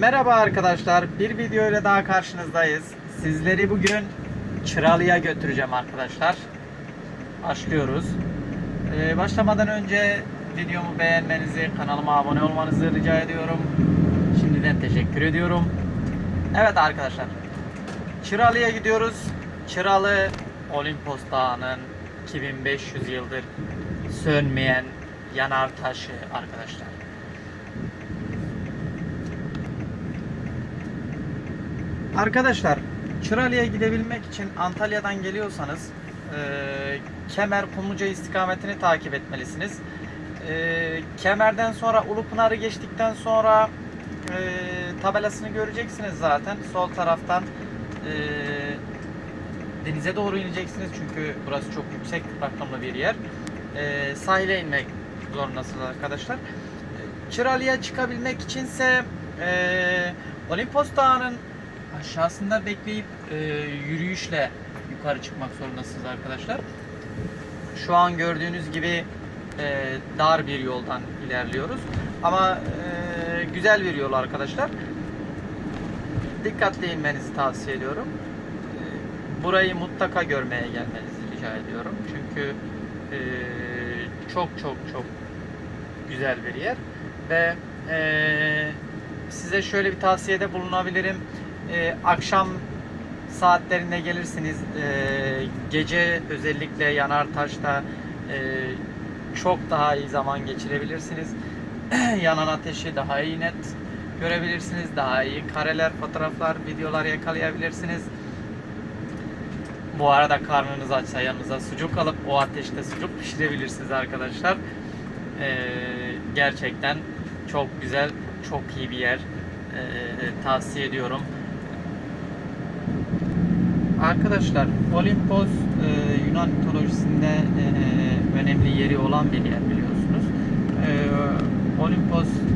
Merhaba arkadaşlar. Bir video ile daha karşınızdayız. Sizleri bugün Çıralı'ya götüreceğim arkadaşlar. Başlıyoruz. Ee, başlamadan önce videomu beğenmenizi, kanalıma abone olmanızı rica ediyorum. Şimdiden teşekkür ediyorum. Evet arkadaşlar. Çıralı'ya gidiyoruz. Çıralı Olimpos Dağı'nın 2500 yıldır sönmeyen yanar taşı arkadaşlar. Arkadaşlar Çıralı'ya gidebilmek için Antalya'dan geliyorsanız e, Kemer Kumluca istikametini takip etmelisiniz. E, Kemer'den sonra Ulupınar'ı geçtikten sonra e, tabelasını göreceksiniz zaten. Sol taraftan e, denize doğru ineceksiniz çünkü burası çok yüksek rakamlı bir yer. E, sahile inmek zorundasınız arkadaşlar. E, Çıralı'ya çıkabilmek içinse e, Olimpos Dağı'nın aşağısında bekleyip e, yürüyüşle yukarı çıkmak zorundasınız arkadaşlar. Şu an gördüğünüz gibi e, dar bir yoldan ilerliyoruz. Ama e, güzel bir yol arkadaşlar. Dikkatli inmenizi tavsiye ediyorum. E, burayı mutlaka görmeye gelmenizi rica ediyorum. Çünkü e, çok çok çok güzel bir yer ve e, size şöyle bir tavsiyede bulunabilirim. E, akşam saatlerinde gelirsiniz. E, gece özellikle Yanartaş'ta e, çok daha iyi zaman geçirebilirsiniz. Yanan ateşi daha iyi net görebilirsiniz. Daha iyi kareler, fotoğraflar, videolar yakalayabilirsiniz. Bu arada karnınız açsa yanınıza sucuk alıp o ateşte sucuk pişirebilirsiniz arkadaşlar. Ee, gerçekten çok güzel, çok iyi bir yer. Ee, tavsiye ediyorum. Arkadaşlar Olimpos e, Yunan mitolojisinde e, önemli yeri olan bir yer biliyorsunuz. E, Olimpos e,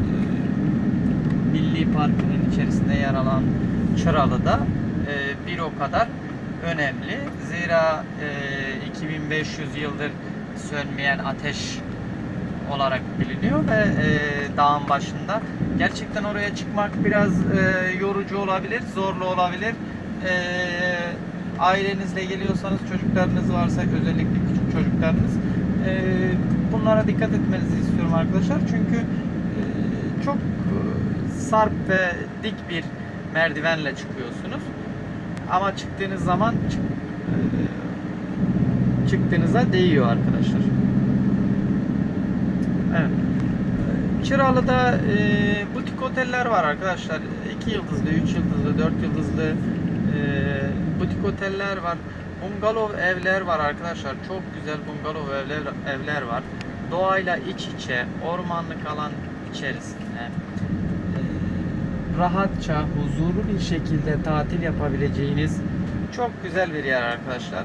Milli Parkı'nın içerisinde yer alan Çıralı'da e, bir o kadar önemli. Zira e, 2500 yıldır sönmeyen ateş olarak biliniyor ve e, dağın başında. Gerçekten oraya çıkmak biraz e, yorucu olabilir, zorlu olabilir. E, ailenizle geliyorsanız, çocuklarınız varsa özellikle küçük çocuklarınız e, bunlara dikkat etmenizi istiyorum arkadaşlar. Çünkü e, çok e, sarp ve dik bir merdivenle çıkıyorsunuz. Ama çıktığınız zaman çık, e, çıktığınıza değiyor arkadaşlar. Evet. Çıralı'da e, butik oteller var arkadaşlar. 2 yıldızlı, 3 yıldızlı, 4 yıldızlı e, butik oteller var. Bungalov evler var arkadaşlar. Çok güzel bungalov evler, evler var. Doğayla iç içe, ormanlık alan içerisinde e, rahatça, huzurlu bir şekilde tatil yapabileceğiniz çok güzel bir yer arkadaşlar.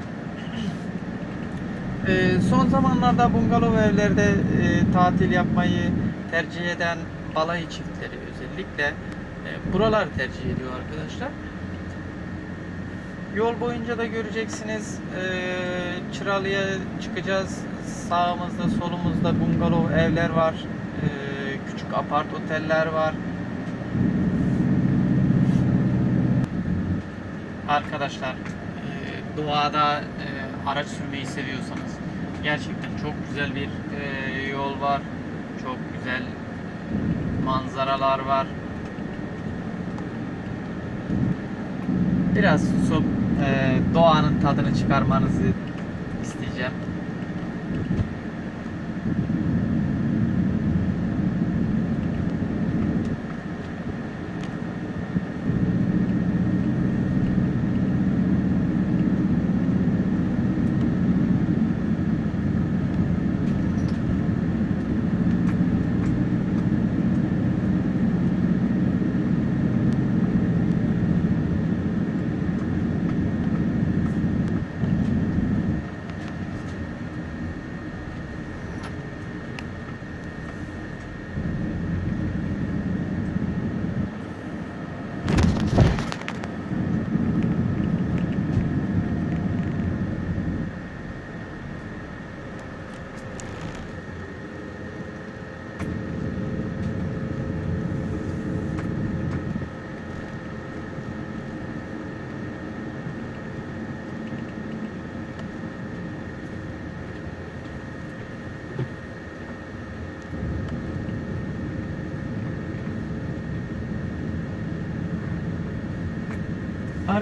Ee, son zamanlarda bungalov evlerde e, tatil yapmayı tercih eden balayı çiftleri özellikle e, buralar tercih ediyor arkadaşlar. Yol boyunca da göreceksiniz e, Çıralı'ya çıkacağız. Sağımızda solumuzda bungalov evler var. E, küçük apart oteller var. Arkadaşlar e, doğada e, araç sürmeyi seviyorsanız gerçekten çok güzel bir e, yol var. Çok güzel manzaralar var. Biraz susup e, doğanın tadını çıkarmanızı isteyeceğim.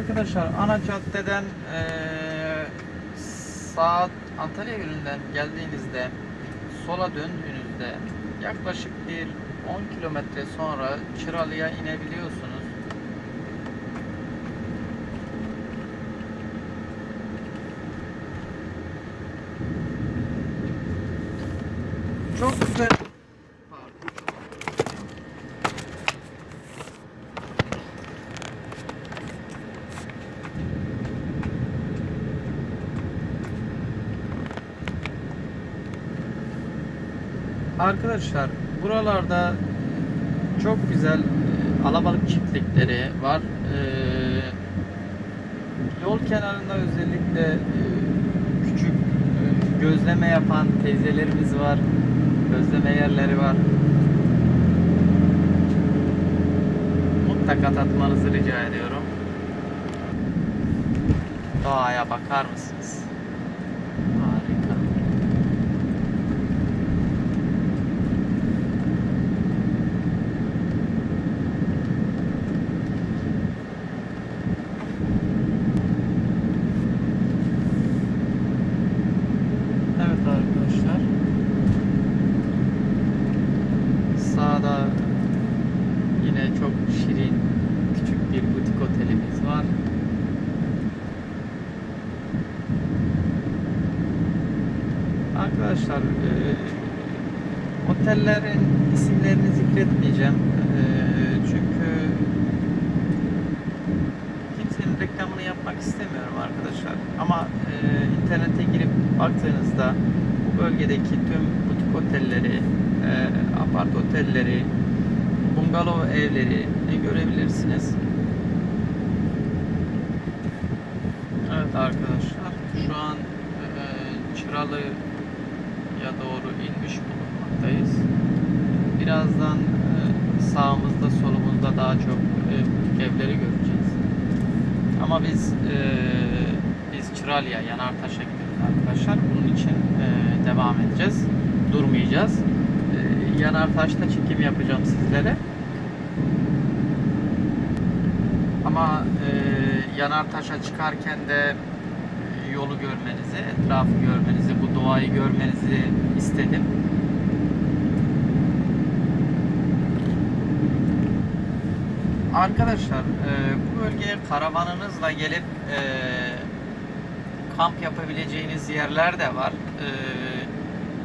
Arkadaşlar ana caddeden eee saat Antalya yönünden geldiğinizde sola döndüğünüzde yaklaşık bir 10 kilometre sonra Çıralı'ya inebiliyorsunuz. Çok güzel. Arkadaşlar buralarda çok güzel e, alabalık çiftlikleri var. E, yol kenarında özellikle e, küçük e, gözleme yapan teyzelerimiz var. Gözleme yerleri var. Mutlaka tatmanızı rica ediyorum. Doğaya bakar mısınız? Harika. Evet arkadaşlar. Sağda yine çok şirin küçük bir butik otelimiz var. Arkadaşlar e, otellerin isimlerini zikretmeyeceğim. E, çünkü kimsenin reklamını yapmak istemiyorum arkadaşlar. Ama e, internete girip baktığınızda bu bölgedeki tüm butik otelleri, e, apart otelleri, bungalov evleri görebilirsiniz. Evet arkadaşlar şu an e, Çıralı'ya doğru inmiş bulunmaktayız. Birazdan e, sağımızda solumuzda daha çok e, evleri göreceğiz. Ama biz e, biz Çıralı'ya Yanartaş'a gidiyoruz arkadaşlar. Bunun için e, devam edeceğiz. Durmayacağız. E, Yanartaş'ta çekim yapacağım sizlere. Ama e, Yanartaş'a çıkarken de e, yolu görmenizi, etrafı görmenizi, bu doğayı görmenizi istedim. Arkadaşlar e, bu bölgeye karavanınızla gelip e, kamp yapabileceğiniz yerler de var. E,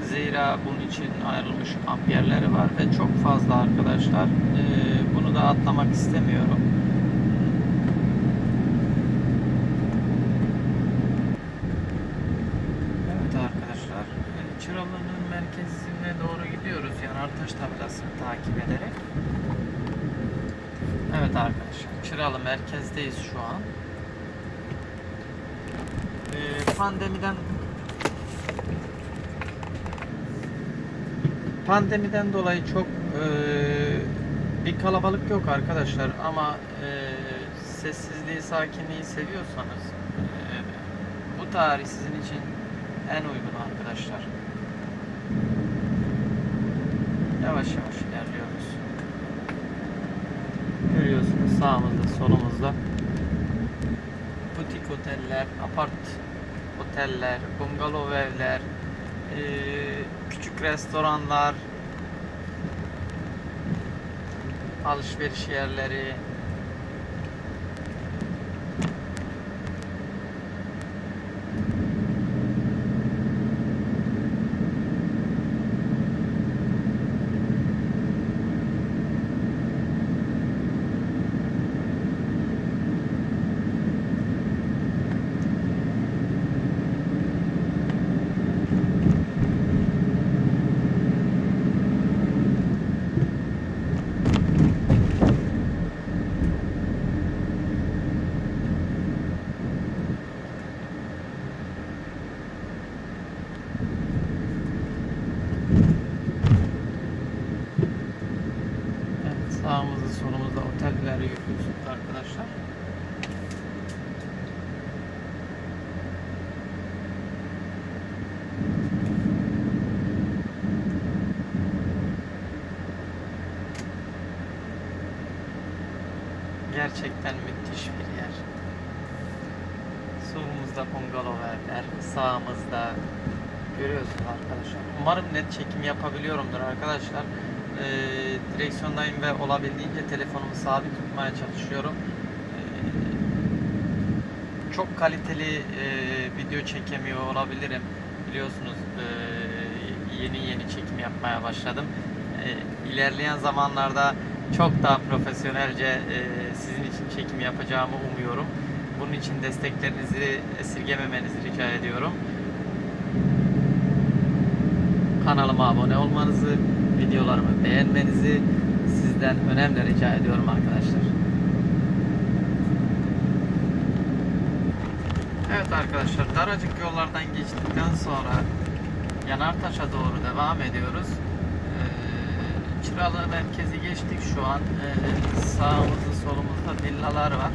zira bunun için ayrılmış kamp yerleri var ve çok fazla arkadaşlar. E, bunu da atlamak istemiyorum. Evet arkadaşlar, Çıralı'nın merkezine doğru gidiyoruz. Yanartaş tabelasını takip ederek. Evet arkadaşlar, Çıralı merkezdeyiz şu an. Ee, pandemiden pandemiden dolayı çok e, bir kalabalık yok arkadaşlar ama e, sessizliği, sakinliği seviyorsanız e, bu tarih sizin için en uygun arkadaşlar. Yavaş yavaş ilerliyoruz. Görüyorsunuz sağımızda, solumuzda butik oteller, apart oteller, bungalov evler, eee, restoranlar, alışveriş yerleri, Evet, sağımızda solumuzda oteller görüyorsunuz arkadaşlar. Gerçekten müthiş bir yer. Solumuzda bungalov evler, sağımızda görüyorsunuz arkadaşlar. Umarım net çekim yapabiliyorumdur arkadaşlar. Ee, direksiyondayım ve olabildiğince telefonumu sabit tutmaya çalışıyorum. Ee, çok kaliteli e, video çekemiyor olabilirim. Biliyorsunuz e, yeni yeni çekim yapmaya başladım. E, ilerleyen zamanlarda çok daha profesyonelce e, sizin için çekim yapacağımı umuyorum. Bunun için desteklerinizi esirgememenizi rica ediyorum. Kanalıma abone olmanızı, videolarımı beğenmenizi sizden önemli rica ediyorum arkadaşlar. Evet arkadaşlar, daracık yollardan geçtikten sonra Yanartaş'a doğru devam ediyoruz. Ee, Çıralı merkezi geçtik şu an. Ee, sağımızda solumuzda villalar var.